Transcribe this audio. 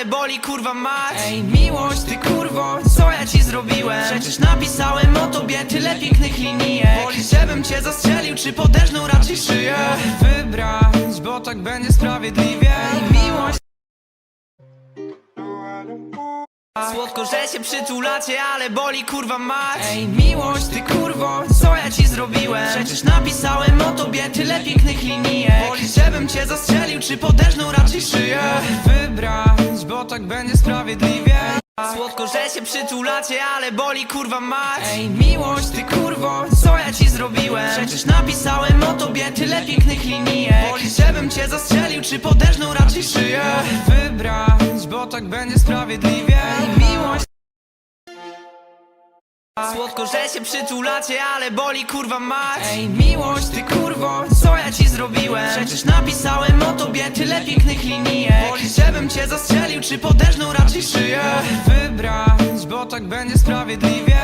ale boli kurwa mać Ej, miłość, ty kurwo, co ja ci zrobiłem? Przecież napisałem o tobie tyle pięknych linijek Wolisz, żebym cię zastrzelił, czy podeszną raczej szyję? Wybrać, bo tak będzie sprawiedliwie Ej, miłość Słodko, że się przytulacie, ale boli kurwa mać Ej, miłość, ty kurwo, co ja ci zrobiłem? Przecież napisałem o tobie tyle pięknych linijek Wolisz, żebym cię zastrzelił, czy podeszną raczej szyję? Tak będzie sprawiedliwie. Słodko, że się przytulacie, ale boli kurwa mać. Ej, miłość, ty kurwo, co ja ci zrobiłem? Przecież napisałem o tobie tyle pięknych linijek Wolisz, żebym cię zastrzelił, czy podeszną raczej szyję? Wybrać, bo tak będzie sprawiedliwie. Ej, miłość. Słodko, że się przytulacie, ale boli kurwa mać. Ej, miłość, ty kurwo, co ja ci zrobiłem? Przecież napisałem o tobie tyle pięknych linijek Wolisz, żebym cię zastrzelił, czy podeszną raczej szyję? Wybrać, bo tak będzie sprawiedliwie